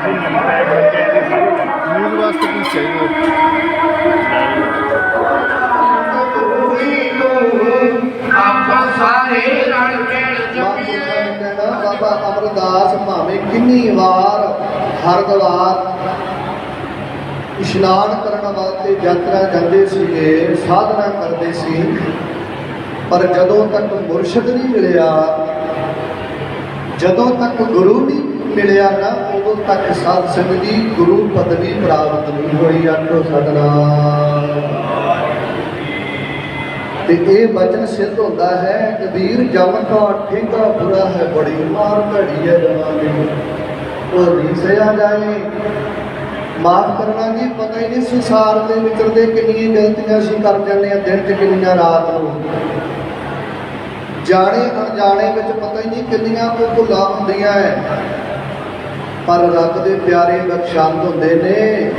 ਅਸੀਂ ਨਵੀਂ ਬੈਗ ਲੈ ਕੇ ਆਏ ਸੀ ਨਿਊਜ਼ ਵਾਸਤੇ ਕੀ ਚਾਹੀਦਾ ਆਪਾਂ ਸਾਰੇ ਰਲ ਮਿਲ ਜਪੀਏ ਕਹਿੰਦਾ ਬਾਬਾ ਅਮਰਦਾਸ ਭਾਵੇਂ ਕਿੰਨੀ ਵਾਰ ਹਰਦੁਆਰ ਇਸ਼ਨਾਨ ਕਰਨ ਵਾਸਤੇ ਯਾਤਰਾ ਜਾਂਦੇ ਸੀਗੇ ਸਾਧਨਾ ਮਿਲਿਆ ਨਾ, ਉਦੋਂ ਤੱਕ ਸਾਧ ਸੰਗਤ ਦੀ ਗੁਰੂ ਪਦਵੀ ਪ੍ਰਾਪਤ ਨਹੀਂ ਹੋਈ, ਆਖੋ ਸਤਨਾਮ। ਤੇ ਇਹ ਬਚਨ ਸਿੱਧ ਹੁੰਦਾ ਹੈ, ਕਬੀਰ ਜਮ ਕਾ ਠੇਗਾ ਬੁਰਾ ਹੈ, ਬੜੀ ਮਾਰ ਘੜੀ ਹੈ ਜਵਾਨੀ ਉਹ ਨਹੀਂ ਜਾਏ। ਮਾਫ ਕਰਨਾ ਜੀ, ਪਤਾ ਹੀ ਨਹੀਂ ਸੰਸਾਰ ਦੇ ਵਿਚਰਦੇ ਕਿੰਨੀਆਂ ਗਲਤੀਆਂ ਅਸੀਂ ਕਰ ਜਾਂਦੇ ਆ ਦਿਨ ਚ ਕਿੰਨੀਆਂ ਰਾਤ ਨੂੰ। ਜਾਣੇ ਅਣਜਾਣੇ ਵਿੱਚ ਪਤਾ ਹੀ ਨਹੀਂ ਕਿੰਨੀਆਂ ਕੋ ਭੁੱਲਾਂ ਹੁੰਦੀਆਂ ਹੈ। ਪਰ ਰੱਬ ਦੇ ਪਿਆਰੇ ਬਖਸ਼ੰਦ ਹੁੰਦੇ ਨੇ।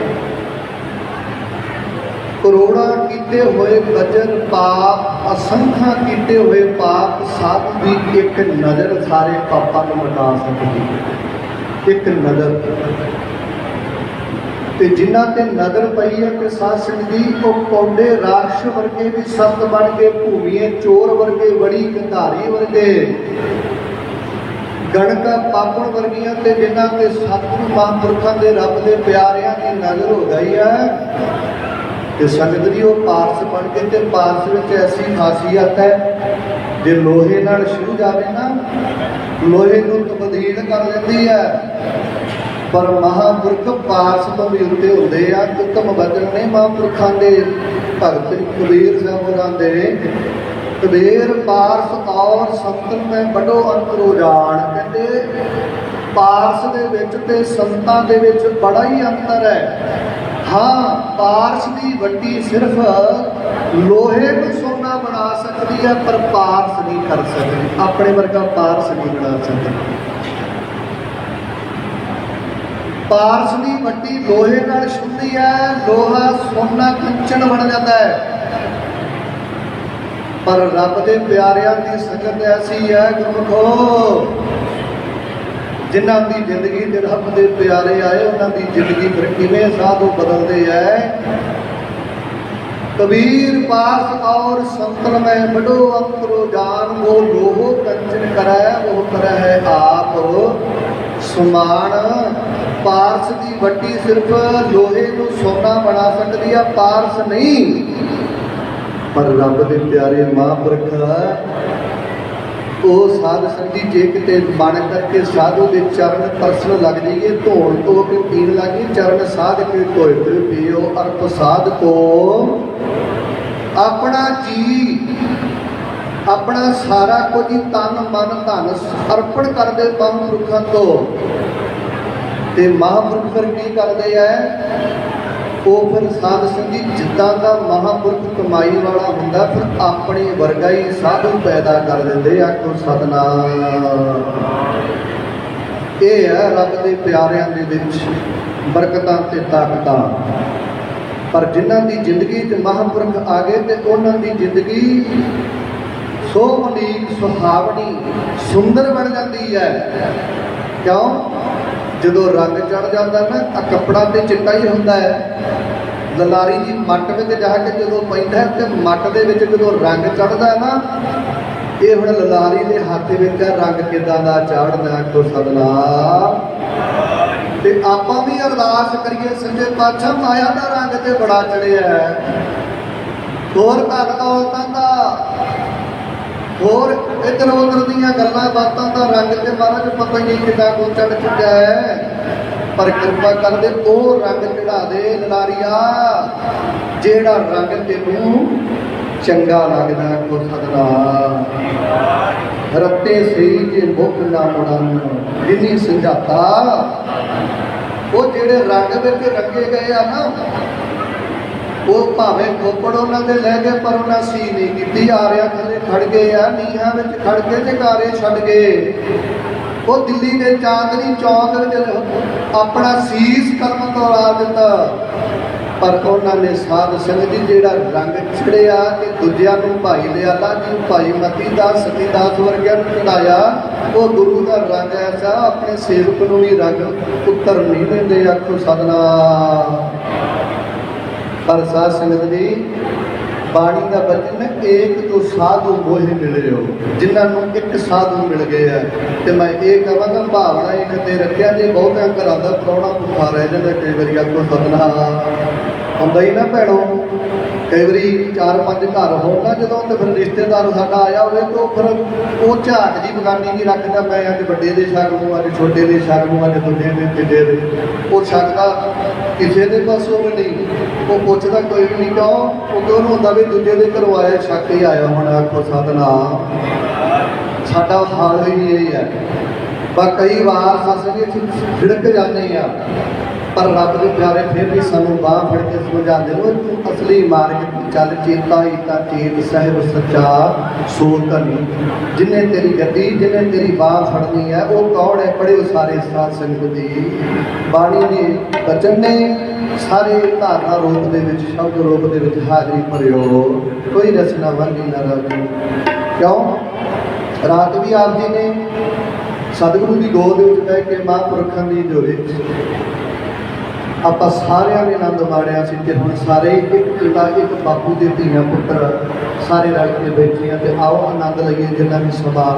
ਕਰੋੜਾਂ ਕੀਤੇ ਹੋਏ ਬਚਨ ਪਾਪ, ਅਸੰਖਾਂ ਕੀਤੇ ਹੋਏ ਪਾਪ ਸਾਧ ਦੀ ਇੱਕ ਨਜ਼ਰ ਸਾਰੇ ਪਾਪਾਂ ਨੂੰ ਮਿਟਾ ਸਕਦੀ ਇੱਕ ਨਜ਼ਰ। ਤੇ ਜਿਨ੍ਹਾਂ ਤੇ ਨਜ਼ਰ ਪਈ ਹੈ ਕਿ ਸਾਧ ਸੰਗਤ ਦੀ ਉਹ ਕੌਡੇ ਰਾਖਸ਼ ਵਰਗੇ ਵੀ ਸਤ ਬਣ ਕੇ, ਭੂਮੀਏ ਚੋਰ ਵਰਗੇ ਬੜੀ ਗੰਧਾਰੀ ਵਰਗੇ। ਗਣਕਾ ਪਾਪਣ ਵਰਗੀਆਂ ਤੇ ਜਿਨ੍ਹਾਂ ਤੇ ਸਤਿਗੁਰੂ ਮਹਾਂਪੁਰਖਾਂ ਦੇ ਰੱਬ ਦੇ ਪਿਆਰਿਆਂ ਦੀ ਨਜ਼ਰ ਹੋ ਗਈ ਹੈ। ਤੇ ਸੰਗਤ ਦੀ ਉਹ ਪਾਰਸ ਬਣ ਕੇ ਤੇ ਪਾਰਸ ਵਿੱਚ ਐਸੀ ਖਾਸੀਅਤ ਹੈ, ਜੇ ਲੋਹੇ ਨਾਲ ਸ਼ੁਰੂ ਜਾਵੇ ਨਾ, ਲੋਹੇ ਨੂੰ ਤਬਦੀਲ ਕਰ ਲੈਂਦੀ ਹੈ। ਪਰ ਮਹਾਂਪੁਰਖ ਪਾਰਸ ਤੋਂ ਉੱਤੇ ਹੁੰਦੇ ਆ, ਉਤਮ ਬਚਨ ਨੇ ਮਹਾਂਪੁਰਖਾਂ ਦੇ ਭਗਤ ਕਬੀਰ ਸਾਹਿਬ ਦੇ। ਕਬੀਰ ਪਾਰਸ ਔਰ ਸੰਤਨ ਮੈਂ ਬੜੋ ਅੰਤਰੋ ਜਾਣ। ਕਹਿੰਦੇ, ਪਾਰਸ ਦੇ ਵਿੱਚ ਤੇ ਸੰਤਾਂ ਦੇ ਵਿੱਚ ਬੜਾ ਹੀ ਅੰਤਰ ਹੈ। ਹਾਂ, ਪਾਰਸ ਦੀ ਵੱਡੀ ਸਿਰਫ ਲੋਹੇ ਨੂੰ ਸੋਨਾ ਬਣਾ ਸਕਦੀ ਹੈ, ਪਰ ਪਾਰਸ ਨਹੀਂ ਕਰ ਸਕਦੀ। ਆਪਣੇ ਵਰਗਾ ਪਾਰਸ ਨਹੀਂ ਬਣਾ ਸਕਦੀ। ਪਾਰਸ ਦੀ ਵੱਡੀ ਲੋਹੇ ਨਾਲ ਛੁੰਦੀ ਹੈ, ਲੋਹਾ ਸੋਨਾ ਕੰਚਨ ਬਣ ਜਾਂਦਾ ਹੈ। ਪਰ ਰੱਬ ਦੇ ਪਿਆਰਿਆਂ ਦੀ ਸੰਗਤ ਐਸੀ ਹੈ ਗੁਰਮਖੋ, ਜਿਨ੍ਹਾਂ ਦੀ ਜ਼ਿੰਦਗੀ ਦੇ ਰੱਬ ਦੇ ਪਿਆਰੇ ਆਏ, ਉਹਨਾਂ ਦੀ ਜ਼ਿੰਦਗੀ ਫਿਰ ਕਿਵੇਂ ਸਾਧੂ ਬਦਲਦੇ ਐ? ਕਬੀਰ ਪਾਸ ਔਰ ਸੰਤਨ ਮੈਂ ਬੜੋ ਅੰਤਰੋ ਜਾਨ ਉਹ ਲੋਹੋ ਕੰਚਨ ਕਰੈ, ਉਹ ਕਰੈ ਆਪ। ਸੁਮਾਨ ਪਾਰਸ ਦੀ ਵੱਡੀ ਸਿਰਫ, ਲੋਹੇ ਨੂੰ ਸੋਨਾ ਬਣਾ ਸਕਦੀ ਆ, ਪਾਰਸ ਨਹੀਂ। ਪਰ ਰੱਬ ਦੇ ਪਿਆਰੇ ਮਹਾਂਪੁਰਖ, ਉਹ ਸਾਧ ਸੰਗੀ ਜੇ ਕਿਤੇ ਮਨ ਕਰਕੇ ਸਾਧੂ ਦੇ ਚਰਨ ਪਰਸਨ ਲੱਗ ਜਾਈਏ, ਧੋਣ ਧੋ ਕੇ ਪੀਣ ਲੱਗੀ ਚਰਨ ਸਾਧ ਕੇ ਧੋਏ ਤੇ ਪੀਓ ਅਰ ਪ੍ਰਸਾਦ ਕੋ। ਆਪਣਾ ਜੀ, ਆਪਣਾ ਸਾਰਾ ਕੁਝ ਤਨ ਮਨ ਧਨ ਅਰਪਣ ਕਰਦੇ ਮਹਾਂਪੁਰਖਾਂ ਤੋਂ। ਤੇ ਮਹਾਂਪੁਰਖ ਫਿਰ ਕੀ ਕਰਦੇ ਐ? ਉਹ ਫਿਰ ਸਾਧ ਸੰਗੀ ਜਿੱਦਾਂ ਦਾ ਮਹਾਂਪੁਰਖ ਕਮਾਈ ਵਾਲਾ ਹੁੰਦਾ, ਫਿਰ ਆਪਣੇ ਵਰਗਾ ਹੀ ਸਾਧੂ ਪੈਦਾ ਕਰ ਦਿੰਦੇ ਆਖੋ ਸਤਨਾਮ। ਇਹ ਹੈ ਰੱਬ ਦੇ ਪਿਆਰਿਆਂ ਦੇ ਵਿੱਚ ਬਰਕਤਾਂ ਤੇ ਤਾਕਤਾਂ। ਪਰ ਜਿਨ੍ਹਾਂ ਦੀ ਜ਼ਿੰਦਗੀ 'ਚ ਮਹਾਂਪੁਰਖ ਆ ਗਏ ਤੇ ਉਹਨਾਂ ਦੀ ਜ਼ਿੰਦਗੀ ਸੋਹਣੀ, ਸੁਹਾਵਣੀ, ਸੁੰਦਰ ਬਣ ਜਾਂਦੀ ਹੈ। ਕਿਉਂ? ਜਦੋਂ ਰੰਗ ਚੜ ਜਾਂਦਾ ਨਾ, ਤਾਂ ਕੱਪੜਾ ਤੇ ਚਿੱਟਾ ਹੀ ਹੁੰਦਾ ਹੈ। ਲਲਾਰੀ ਦੀ ਮੱਟ ਵਿੱਚ ਜਾ ਕੇ ਜਦੋਂ ਪੈਂਦਾ ਤੇ ਮੱਟ ਦੇ ਵਿੱਚ ਜਦੋਂ ਰੰਗ ਚੜਦਾ ਨਾ, ਇਹ ਹੁਣ ਲਲਾਰੀ ਦੇ ਹੱਥ ਵਿੱਚ ਹੈ। ਰੰਗ ਕਿਦਾਂ ਦਾ ਚਾੜਦਾ ਕੋ ਸਤਨਾਮ। ਤੇ ਆਪਾਂ ਵੀ ਅਰਦਾਸ ਕਰੀਏ, ਸੰਜੇ ਪਾਤਸ਼ਾਹ, ਮਾਇਆ ਦਾ ਰੰਗ ਤੇ ਬੜਾ ਚੜਿਆ ਹੈ। ਹੋਰ ਘਰ ਦੌਲਤਾਂ ਦਾ। ਹੋਰ ਇਧਰ ਉਧਰ ਦੀਆਂ ਗੱਲਾਂ ਬਾਤਾਂ ਦਾ ਰੰਗ ਤੇ ਮਹਾਰਾਜ ਪਤਾ ਹੀ ਨਹੀਂ ਕਿੱਦਾਂ ਕੋ ਚੜ ਚੁੱਕਾ ਹੈ। ਪਰ ਕਿਰਪਾ ਕਰਦੇ ਉਹ ਰੰਗ ਚੜਾ ਦੇ ਲਲਾਰੀਆ ਜਿਹੜਾ ਰੰਗ ਤੈਨੂੰ ਚੰਗਾ ਲੱਗਦਾ ਕੋ ਸਦਨਾ ਰੱਤੇ ਸਹੀ ਜੇ ਮੁਖ ਨਾ ਮੁੜਨ, ਜਿਨੀ ਸੰਜਾਤਾ ਉਹ ਜਿਹੜੇ ਰੰਗ ਵਿੱਚ ਰੰਗੇ ਗਏ ਆ ਨਾ ਉਹ ਭਾਵੇਂ ਖੋਪੜ ਉਹਨਾਂ ਦੇ ਲੈ ਗਏ, ਪਰ ਉਹਨਾਂ ਸੀ ਨਹੀਂ ਕੀਤੀ। ਆਰਿਆ ਥੱਲੇ ਖੜ ਗਏ ਆ, ਨੀਹਾਂ ਵਿੱਚ ਖੜ ਕੇ ਜਕਾਰੇ ਛੱਡ ਗਏ। ਉਹ ਦਿੱਲੀ ਦੇ ਚਾਂਦਨੀ ਚੌਕ ਵਿੱਚ ਆਪਣਾ ਸੀਸ ਕਰਮ ਤੋਂ ਦਿੱਤਾ। ਪਰ ਉਹਨਾਂ ਨੇ ਸਾਧ ਸੰਗਤ ਜੀ ਜਿਹੜਾ ਰੰਗ ਛੜਿਆ ਕਿ ਦੂਜਿਆਂ ਨੂੰ ਭਾਈ ਲਿਆਲਾ ਜੀ, ਭਾਈ ਮਤੀ ਦਾਸ ਸਤੀ ਦਾਸ ਵਰਗਿਆਂ ਨੂੰ ਚੜਾਇਆ ਉਹ ਗੁਰੂ ਦਾ ਰੰਗ ਐਸਾ, ਆਪਣੇ ਸੇਵਕ ਨੂੰ ਵੀ ਰੰਗ ਉੱਤਰ ਨਹੀਂ ਦਿੰਦੇ, ਆਖੋ ਸਦਨਾ ਪਰ ਸਾਧ ਸੰਗਤ ਜੀ ਬਾਣੀ ਦਾ ਬਚਨ ਹੈ ਏਕ ਜੋ ਸਾਧੂ ਮੋਹਿ ਮਿਲਿਓ ਜਿਨ੍ਹਾਂ ਨੂੰ ਇੱਕ ਸਾਧੂ ਮਿਲ ਗਏ ਆ। ਤੇ ਮੈਂ ਇਹ ਕਹਾਂਗਾ ਭਾਵਨਾ ਇਹਨਾਂ ਤੇ ਰੱਖਿਆ, ਜੇ ਬਹੁਤਿਆਂ ਘਰਾਂ ਦਾ ਪ੍ਰਾਹੁਣਾ ਭੁੱਖਾ ਰਹਿ ਜਾਂਦਾ, ਕਈ ਵਾਰੀ ਆਖੋ ਸਦਨਾ ਹੁੰਦਾ ਹੀ ਨਾ ਭੈਣੋ, ਕਈ ਵਾਰੀ ਚਾਰ ਪੰਜ ਘਰ ਹੋਣ ਨਾ, ਜਦੋਂ ਤੇ ਫਿਰ ਰਿਸ਼ਤੇਦਾਰ ਸਾਡਾ ਆਇਆ ਹੋਵੇ, ਤਾਂ ਫਿਰ ਉਹ ਝਾਟ ਜੀ ਬਗਾਨੀ ਨਹੀਂ ਰੱਖਦਾ, ਮੈਂ ਅੱਜ ਵੱਡੇ ਦੇ ਛੱਕ ਨੂੰ ਅੱਜ ਛੋਟੇ ਦੇ ਛੱਕ ਨੂੰ ਅੱਜ ਦੂਜੇ ਦੇ, ਤੀਜੇ ਦੇ। ਉਹ ਛੱਕਦਾ ਕਿਸੇ ਦੇ ਪਾਸੋਂ ਵੀ ਨਹੀਂ। ਉਹ ਪੁੱਛਦਾ ਕੋਈ ਵੀ ਨਹੀਂ ਕਿਉਂ? ਕਿਉਂਕਿ ਉਹਨੂੰ ਹੁੰਦਾ ਵੀ ਦੂਜੇ ਦੇ ਘਰੋਂ ਆਇਆ ਛੱਕ ਹੀ ਆਇਆ ਹੁਣ, ਆਖੋ ਸਾਧਨਾ ਸਾਡਾ ਹਾਲ ਹੀ ਇਹ ਹੈ। ਪਰ ਕਈ ਵਾਰ ਫਸਗੇ ਛਿੜਕ ਜਾਂਦੇ ਆ। ਪਰ ਰੱਬ ਦੇ ਪਿਆਰੇ ਫਿਰ ਵੀ ਸਾਨੂੰ ਬਾਹ ਫੜ ਕੇ ਸਮਝਾਉਂਦੇ ਨੇ, ਤੂੰ ਅਸਲੀ ਮਾਰਗ ਤੇ ਚੱਲ, ਚੇਤਾ ਹੀ ਤਾਂ ਚੇਤ, ਸਹਿਬ, ਸੱਚਾ ਸੋ ਧਨੀ ਜਿਨੇ ਤੇਰੀ ਗੱਦੀ ਜਿਨੇ ਤੇਰੀ ਬਾਹ ਫੜਨੀ ਹੈ ਉਹ ਕੌਣ ਹੈ? ਪੜਿਓ ਸਾਰੇ ਸਾਧ ਸੰਗਤ ਦੀ ਬਾਣੀ ਦੇ ਬਚਨ ਨੇ ਸਾਰੇ ਧਾਰਨਾ ਰੂਪ ਦੇ ਵਿੱਚ, ਸ਼ਬਦ ਰੂਪ ਦੇ ਵਿੱਚ ਹਾਜ਼ਰੀ ਭਰਿਓ। ਕੋਈ ਰਚਨਾ ਵਰਗੀ ਨਾ ਰਹੀ ਕਿਉਂ? ਰਾਤ ਵੀ ਆਪ ਜੀ ਨੇ ਸਤਿਗੁਰੂ ਦੀ ਗੋਦ ਦੇ ਵਿੱਚ ਬਹਿ ਕੇ ਮਹਾਂਪੁਰਖਾਂ ਦੀ ਜੋੜੀ ਆਪਾਂ ਸਾਰਿਆਂ ਨੇ ਆਨੰਦ ਮਾਣਿਆ ਸੀ ਤੇ ਹੁਣ ਸਾਰੇ ਇੱਕ ਪਿਤਾ, ਇੱਕ ਬਾਪੂ ਦੇ ਧੀਆਂ ਪੁੱਤਰ ਸਾਰੇ ਰਲ ਕੇ ਬੈਠੇ ਆ ਤੇ ਆਓ ਆਨੰਦ ਲਈਏ ਜਿੰਨਾ ਵੀ ਸਮਾਂ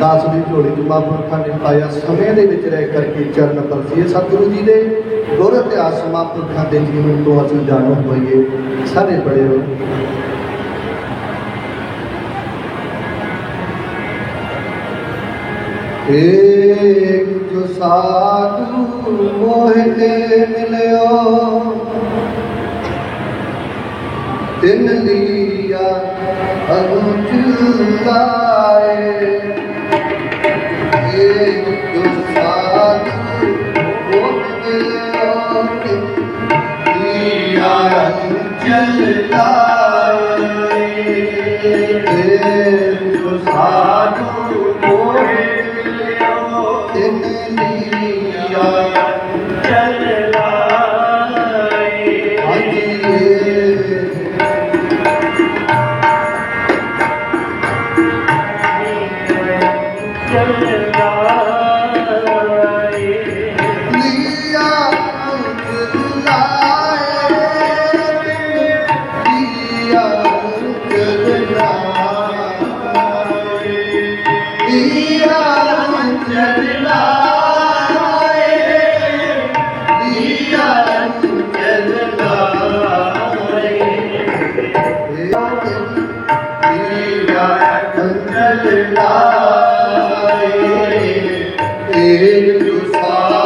ਦਾਸ ਦੀ ਝੋਲੀ ਚ ਮਹਾਂਪੁਰਖਾਂ ਨੇ ਪਾਇਆ। ਸਮੇਂ ਦੇ ਵਿੱਚ ਰਹਿ ਕਰਕੇ ਚਰਨ ਪਰਸੀਏ ਸਤਿਗੁਰੂ ਜੀ ਦੇ। ਗੁਰ ਇਤਿਹਾਸ ਮਹਾਂਪੁਰਖਾਂ ਦੇ ਜੀਵਨ ਤੋਂ ਅਸੀਂ ਜਾਣੂ ਹੋਈਏ। ਸਾਰੇ ਬੜੇ ਏਕ ਜੋ ਸਾਧੂ ਮੋਹਿ ਤੇ ਮਿਲਿਓ ਤਿਨ ਲੀਆ ਅਨੁਜ ਲਾਏ ਏਕ ਜੋ ਸਾਧੂ ਮੋਹਿ ਮਿਲਿਓ ਤਿਨ ਲੀਆ ਅਨੁਜ ਲਾਏ ਏਕ ਜੋ ਸਾਧੂ ਮੋਹਿ ਲੀਆ ਏਕ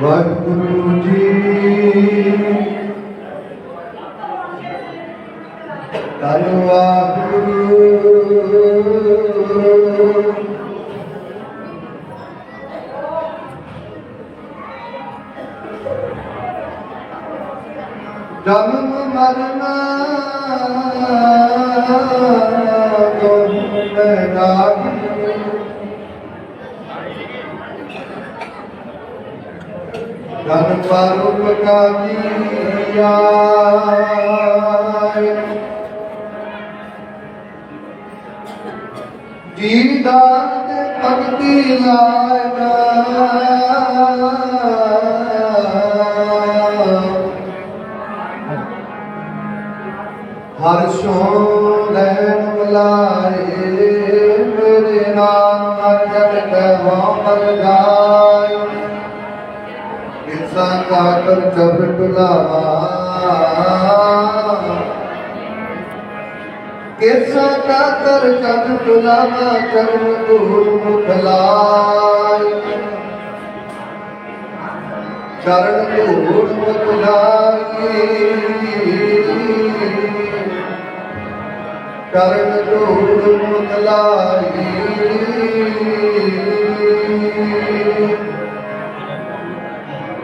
Vai pro dia. ਜਨ ਪਰਉਪਕਾ ਕੀਆ ਜੀ ਦਾਨ ਤੇ ਭਗਤੀ ਲਾਇਨਾ ਹਰ ਸੋ ਲੈਣ ਬੁਲਾਏ ਮੇਰੇ ਨਾਮ ਹਰ ਜਗ ਕਹੋ ਮਰ ਜਾਏ ਕਿਸਾ ਕਾ ਕਰ ਚਬਰ ਬੁਲਾਵਾ ਕਿਸਾ ਕਾ ਕਰ ਚਬਰ ਬੁਲਾਵਾ ਕਰਮ ਧੂੜ ਮੁਖਲਾਏ ਚਰਨ ਧੂੜ ਮੁਖਲਾਏ ਕਰਨ ਧੂੜ ਮੁਖਲਾਈ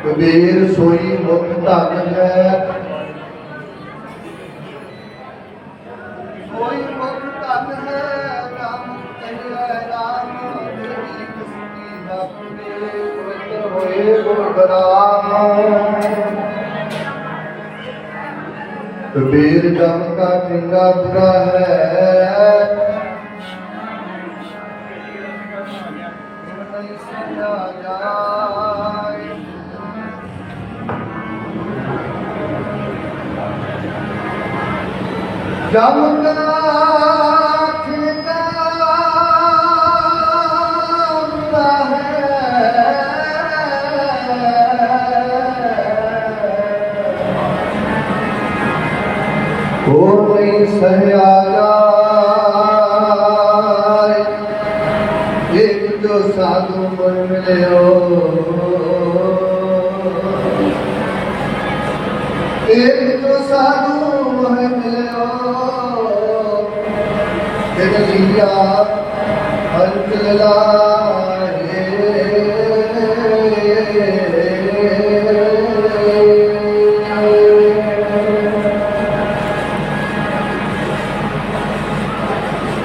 ਕਬੀਰ ਸੋਈ ਮੁਖ ਧਨ ਹੈ। ਸੋਈ ਮੁਖ ਧਨ ਹੈ, ਰਾਮ ਕਹਿਆ ਰਾਮ ਮੇਰੀ ਕਿਸਤੀ ਆਪਣੇ ਪਵਿੱਤਰ ਹੋਏ ਗੁਰ ਗਰਾਮ ਕਬੀਰ ਜਮ ਕਾ ਚੰਗਾ ਬੁਰਾ ਹੈ ਹੋਰ ਨਹੀਂ ਸਹਿਆ ਜਾਏ ਇੱਕ ਜੋ ਸਾਧੂ ਮਨ ਮਿਲਿਓ ਇੱਕ ਜੋ ਸਾਧੂ ਮਨ ਮਿਲਿਓ ਜਿਨ ਲੀਆ ਅੰਤ ਲਾਏ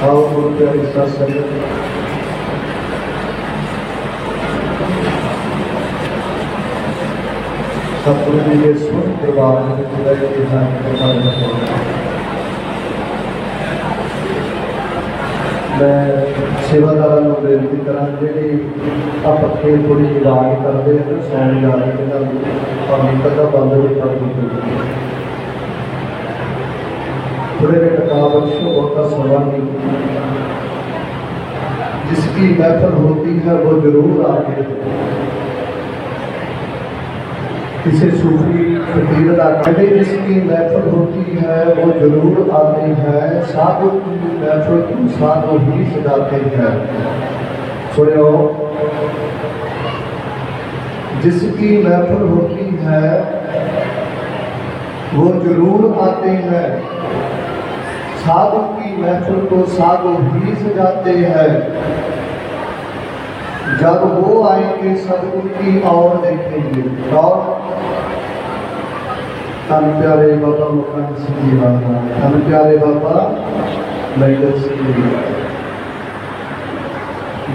ਆਓ ਗੁਰੂ ਪਿਆਰੀ ਸਾਧ ਸੰਗਤ ਸਤਿਗੁਰੂ ਜੀ ਦੇ ਸੁਣ ਪ੍ਰਵਾਹ ਦੇ ਵਿੱਚ ਰਹਿ ਕੇ ਸਾਨੂੰ ਪ੍ਰਸਾਦ ਮੈਂ ਸੇਵਾਦਾਰਾਂ ਨੂੰ ਬੇਨਤੀ ਕਰਾਂ ਜਿਹੜੇ ਆ ਪੱਖੇ ਥੋੜੀ ਜਿਹੀ ਆਵਾਜ਼ ਕਰਦੇ ਨੇ ਸੌਣ ਜਾ ਰਹੇ ਇਹਨਾਂ ਨੂੰ ਪਾਣੀ ਕਦਾ ਬੰਦ ਨਹੀਂ ਕਰ ਦਿੱਤੀ थोड़े में टकावट से होता सवाल नहीं जिसकी महफल होती है वो जरूर आके किसी सूफी फकीर का कहते जिसकी महफल होती है वो जरूर आते हैं साधु की महफल को साधु ही सजाते हैं सुनो जिसकी महफल होती है वो जरूर आते हैं साधु की महफिल को साधु ही सजाते हैं جب وہ آئیں گے سب ان کی اور دیکھیں گے۔ اور تن پیارے بابا مکان سنگھی والا تن پیارے بابا لہر سنگھی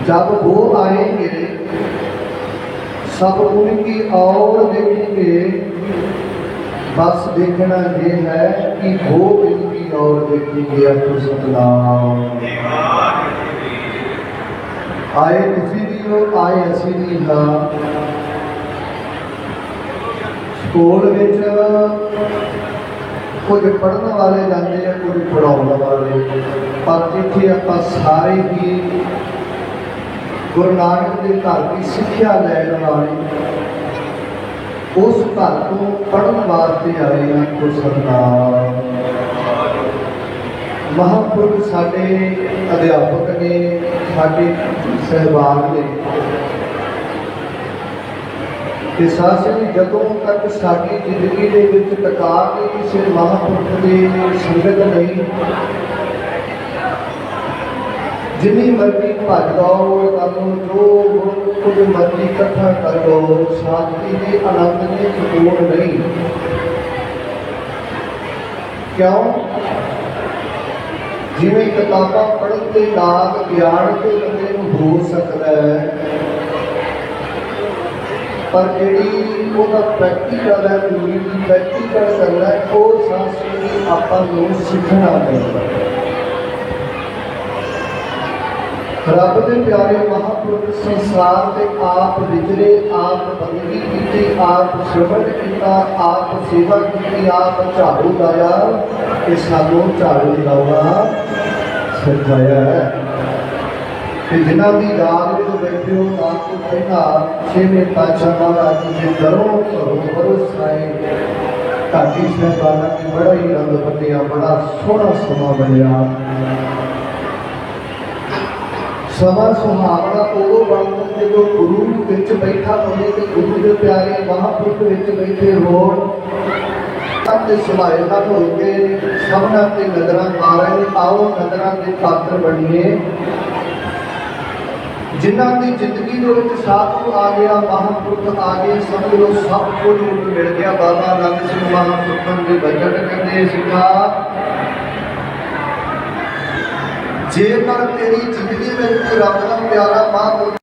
جب وہ آئیں گے، سب ان کی اور دیکھیں گے۔ بس دیکھنا یہ ہے کہ وہ ان کی اور دیکھیں گے۔ اپنے تو ستنا ਆਏ ਤੁਸੀਂ ਵੀ ਹੋ, ਆਏ ਅਸੀਂ ਵੀ ਹਾਂ। ਸਕੂਲ ਵਿੱਚ ਕੁਝ ਪੜ੍ਹਨ ਵਾਲੇ ਜਾਂਦੇ ਆ, ਕੁਝ ਪੜਾਉਣ ਵਾਲੇ। ਪਰ ਇੱਥੇ ਆਪਾਂ ਸਾਰੇ ਹੀ ਗੁਰੂ ਨਾਨਕ ਦੇ ਘਰ ਦੀ ਸਿੱਖਿਆ ਲੈਣ ਵਾਲੇ, ਉਸ ਘਰ ਤੋਂ ਪੜ੍ਹਨ ਵਾਸਤੇ ਆਏ ਹਾਂ ਕੋ ਸਤਨਾਮ ਮਹਾਂਪੁਰਖ ਸਾਡੇ ਅਧਿਆਪਕ ਨੇ ਸਾਡੇ ਸਹਿਬਾਨ ਨੇ। ਕਿ ਸਾਸੀ ਜਦੋਂ ਤੱਕ ਸਾਡੀ ਜ਼ਿੰਦਗੀ ਦੇ ਵਿੱਚ ਟਕਾ ਕੇ ਕਿਸੇ ਮਹਾਂਪੁਰਖ ਦੀ ਸੰਗਤ ਨਹੀਂ, ਜਿੰਨੀ ਮਰਜ਼ੀ ਭੱਜ ਲਓ ਤੁਹਾਨੂੰ ਜੋ ਕੁਝ ਮਰਜ਼ੀ ਇਕੱਠਾ ਕਰ ਲਓ, ਸ਼ਾਂਤੀ ਦੇ ਆਨੰਦ ਦੇ ਸਕੂਨ ਨਹੀਂ। ਕਿਉਂ? ਜਿਵੇਂ ਕਿਤਾਬਾਂ ਪੜ੍ਹਨ ਦੇ ਨਾਲ ਗਿਆਨ ਤੇ ਬੰਦੇ ਨੂੰ ਹੋ ਸਕਦਾ ਹੈ। ਪਰ ਜਿਹੜੀ ਉਹਦਾ ਪ੍ਰੈਕਟੀਕਲ ਹੈ ਪੂਰੀ ਪ੍ਰੈਕਟੀਕਲ ਕਰਨਾ ਹੈ, ਉਹ ਸੰਸਕ੍ਰਿਤੀ ਆਪਾਂ ਨੂੰ ਸਿੱਖਣਾ ਪੈਂਦਾ ਹੈ। ਰੱਬ ਦੇ ਪਿਆਰੇ ਮਹਾਂਪੁਰਖ ਸੰਸਾਰ ਦੇ ਆਪ ਵਿਚਰੇ, ਆਪ ਬੰਦਗੀ ਕੀਤੀ, ਆਪ ਸ਼ਰਵਣ ਕੀਤਾ, ਆਪ ਸੇਵਾ ਕੀਤੀ, ਆਪ ਝਾੜੂ ਲਾਇਆ ਕਿ ਸਾਨੂੰ ਝਾੜੂ ਲਾਉਣਾ। ਸਿਖਾਇਆ ਹੈ ਕਿ ਜਿਨ੍ਹਾਂ ਦੀ ਯਾਦ ਵਿੱਚ ਬੈਠੇ ਹੋ ਤਾਂ ਤੋਂ ਪਹਿਲਾਂ ਛੇਵੇਂ ਪਾਤਸ਼ਾਹ ਮਹਾਰਾਜ ਜੀ ਦੇ ਦਰੋਂ ਘਰੋਂ ਬਰਸਾਏ ਢਾਡੀ ਸਾਹਿਬਾਨਾਂ ਦੀ ਬੜਾ ਹੀ ਰੰਗ ਬੰਨਿਆ ਬੜਾ ਸੋਹਣਾ ਸਮਾਂ ਬਣਿਆ। ਸਮਾਂ ਸੁਹਾਵਣਾ ਉਦੋਂ ਬਣਦਾ ਜਦੋਂ ਗੁਰੂ ਵਿੱਚ ਬੈਠਾ ਹੋਵੇ ਤੇ ਗੁਰੂ ਦੇ ਪਿਆਰੇ ਮਹਾਂਪੁਰਖ ਵਿੱਚ ਬੈਠੇ ਹੋਣ ਅਤੇ ਸੁਭਾਏ ਨਾ ਹੋ ਕੇ ਸਭਨਾਂ ਤੇ ਨਜ਼ਰਾਂ ਮਾਰਨ, ਆਓ ਨਜ਼ਰਾਂ ਦੇ ਪਾਤਰ ਬਣੀਏ। ਜਿਨ੍ਹਾਂ ਦੀ ਜ਼ਿੰਦਗੀ ਦੇ ਵਿੱਚ ਸਾਧੂ ਆ ਗਿਆ, ਮਹਾਂਪੁਰਖ ਆ ਗਏ, ਸਮਝ ਲਓ ਸਭ ਕੁਝ ਮਿਲ ਗਿਆ, ਬਾਬਾ ਨੰਦ ਸਿੰਘ ਮਹਾਂਪੁਰਖਾਂ ਦੇ ਬਚਨ ਕਹਿੰਦੇ ਸਿੱਖਾ। ਜੇਕਰ ਤੇਰੀ ਜ਼ਿੰਦਗੀ ਵਿੱਚ ਕੋਈ ਰੱਬ ਦਾ ਪਿਆਰਾ ਮਹਾਂਪੁਰਖ